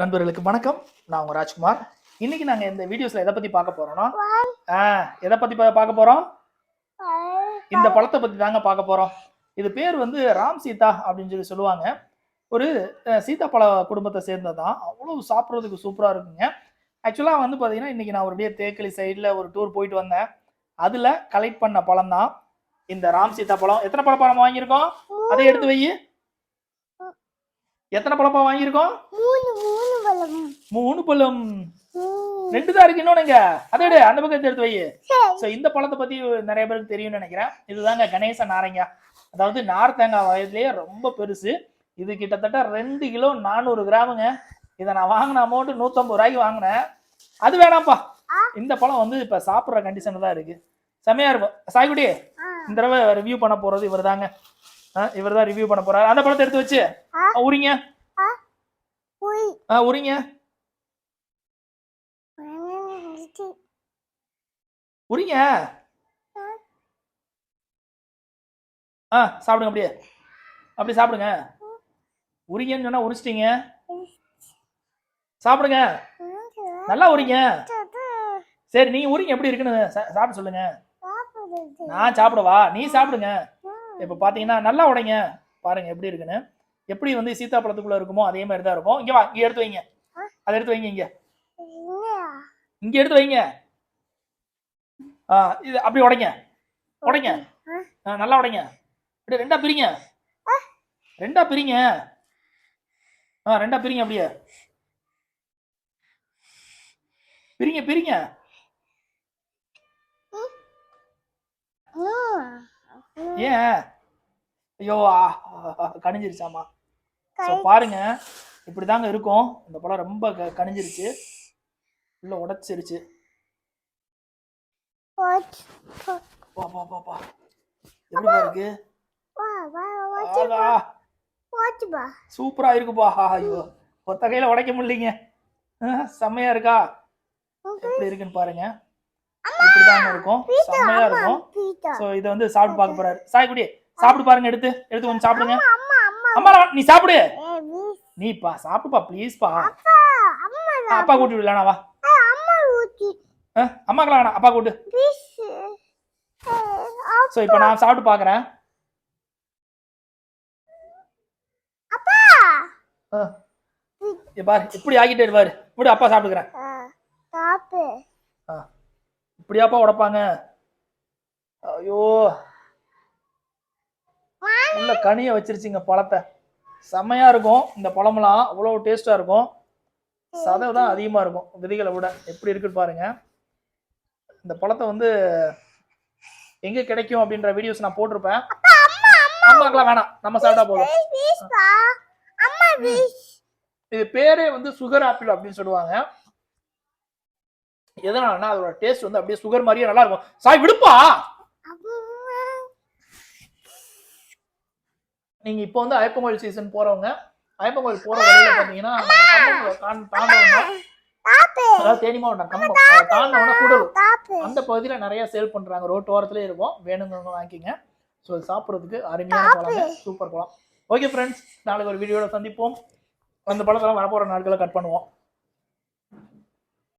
நண்பர்களுக்கு வணக்கம். நான் உங்க ராஜ்குமார். இன்னைக்கு நாங்க இந்த வீடியோஸ்ல எதை பத்தி பார்க்க போறோம்னா எதை பத்தி பார்க்க போறோம்? இந்த பழத்தை பத்தி தாங்க பார்க்க போறோம். இது பேர் வந்து ராம் சீதா அப்படின்னு சொல்லி சொல்லுவாங்க. ஒரு சீதாப்பழ குடும்பத்தை சேர்ந்ததான் அவ்வளவு சாப்பிட்றதுக்கு சூப்பரா இருக்குங்க. ஆக்சுவலா வந்து பாத்தீங்கன்னா இன்னைக்கு நான் ஒரு தேக்கலி சைடில் ஒரு டூர் போயிட்டு வந்தேன். அதுல கலெக்ட் பண்ண பழம் தான் இந்த ராம் சீதா பழம். எத்தனை பழப்பழம் வாங்கியிருக்கோம்? அதை எடுத்து வை. எத்தனை பழப்பா வாங்கியிருக்கோம்? மூணு பழம். ரெண்டு தான் இருக்கு இன்னொன்னுங்க அதை எடு அந்த பக்கத்தை எடுத்து வை. ஸோ இந்த பழத்தை பத்தி நிறைய பேருக்கு தெரியும்னு நினைக்கிறேன். இதுதாங்க கணேச நாரங்கா. அதாவது நார் தேங்காய் வயதுலயே ரொம்ப பெருசு. இது கிட்டத்தட்ட ரெண்டு கிலோ நானூறு கிராமுங்க. இதை நான் வாங்கின அமௌண்ட் நூற்றம்பது ரூபாய்க்கு வாங்கினேன். அது வேணாம்ப்பா. இந்த பழம் வந்து இப்போ சாப்பிட்ற கண்டிஷன் தான் இருக்கு. செமையா இருக்கும். சாய்குடி. இந்த தடவை ரிவ்யூ பண்ண போறது இவர் தாங்க இவர் தான் ரிவ்யூ பண்ண போறாரு. அந்த பழத்தை எடுத்து வச்சு. உரிங்க. ஆ உரிங்க. உரிங்க. ஆ. சாப்பிடுங்க அப்படியே. அப்படி சாப்பிடுங்க. உரிங்கன்னு சொன்னா உரிச்சிட்டீங்க. சாப்பிடுங்க. நல்லா உரிங்க. சரி நீங்க உரிங்க எப்படி இருக்குன்னு சாப்பிட சொல்லுங்க. நான் சாப்பிடவா? நீ சாப்பிடுங்க. இப்ப பாத்தீங்கன்னா நல்லா உடைங்க. பாருங்க எப்படி இருக்குன்னு. எப்படி வந்து சீத்தாப்பழத்துக்குள்ள இருக்குமோ அதே மாதிரி தான் இருக்கும். இங்க வா இங்க எடுத்து வைங்க. அதை எடுத்து வைங்க இங்க? இங்க எடுத்து வைங்க. ஆ இது அப்படி உடைங்க. உடைங்க. நல்லா உடைங்க. அப்படியே ரெண்டா பிரிங்க. ரெண்டா பிரிங்க. ஆ ரெண்டா பிரிங்க அப்படியே. பிரிங்க பிரிங்க. ஏன்? ஐயோ கனிஞ்சிருச்சாமா ஸோ பாருங்க இப்படிதாங்க இருக்கும். இந்த பழம் ரொம்ப க- கனிஞ்சிருச்சு. உள்ள உடைச்சிருச்சு. பா பா பா இருக்கு. சூப்பரா இருக்குப்பா. ஐயோ. ஒத்த கையில உடைக்க முடியலைங்க. செம்மையா இருக்கா? எப்படி இருக்குன்னு பாருங்க. இப்படிதாங்க இருக்கும். செம்மையா இருக்கும். சோ இதை வந்து சாப்பிட்டு பார்க்க போறாரு. சாய்க்குடி சாப்பிட்டு பாருங்க எடுத்து எடுத்து கொஞ்சம் சாப்பிடுங்க. அம்மா நீ சாப்பிடு. நீப்பா சாப்பிடுப்பா ப்ளீஸ்ப்பா அப்பா அம்மா அப்பா கூட்டி விடலானா வா. அம்மாக்கெல்லாம் வேணாம் அப்பா கூட்டு. ஸோ இப்போ நான் சாப்பிட்டு பார்க்குறேன் அப்பா. பாரு இப்படி ஆக்கிட்டே இருப்பாரு இப்படி அப்பா சாப்பிட்டுக்கிறேன். இப்படியாப்பா உடைப்பாங்க. ஐயோ. உள்ள கனியை வச்சிருச்சுங்க பழத்தை. செம்மையா இருக்கும். இந்த பழமெல்லாம் அவ்வளோ டேஸ்டா இருக்கும். சதை தான் அதிகமா இருக்கும். விதைகளை விட. எப்படி இருக்குன்னு பாருங்க. இந்த பழத்தை வந்து எங்க கிடைக்கும் அப்படின்ற வீடியோஸ் நான் போட்டிருப்பேன். அம்மாக்கெல்லாம் வேணாம். நம்ம சாப்பிட்டா போதும். இது பேரே வந்து சுகர் ஆப்பிள் அப்படின்னு சொல்லுவாங்க. எதனாலன்னா அதோட டேஸ்ட் வந்து அப்படியே சுகர் மாதிரியே நல்லா இருக்கும். சாய் விடுப்பா அம்மா நீங்க இப்போ வந்து ஐப்பங்கோயில் சீசன் போறவங்க ஐப்பங்கோயில் போற வழியில சாப்பு அதாவது தேனி மாவட்டம் கம்பம். தாண்டவன கூடலூர் அந்த பகுதியில நிறைய சேல் பண்றாங்க. ரோட்டு ஓரத்துலயே இருக்கும். வேணுங்கிறவங்க வாங்கிக்கங்க. ஸோ சாப்பிட்றதுக்கு அருமையான பழம் சூப்பர் பழம் ஓகே ஃப்ரெண்ட்ஸ் நாளைக்கு ஒரு வீடியோட சந்திப்போம். அந்த பழத்தெல்லாம் வரப்போற நாட்களை கட் பண்ணுவோம்.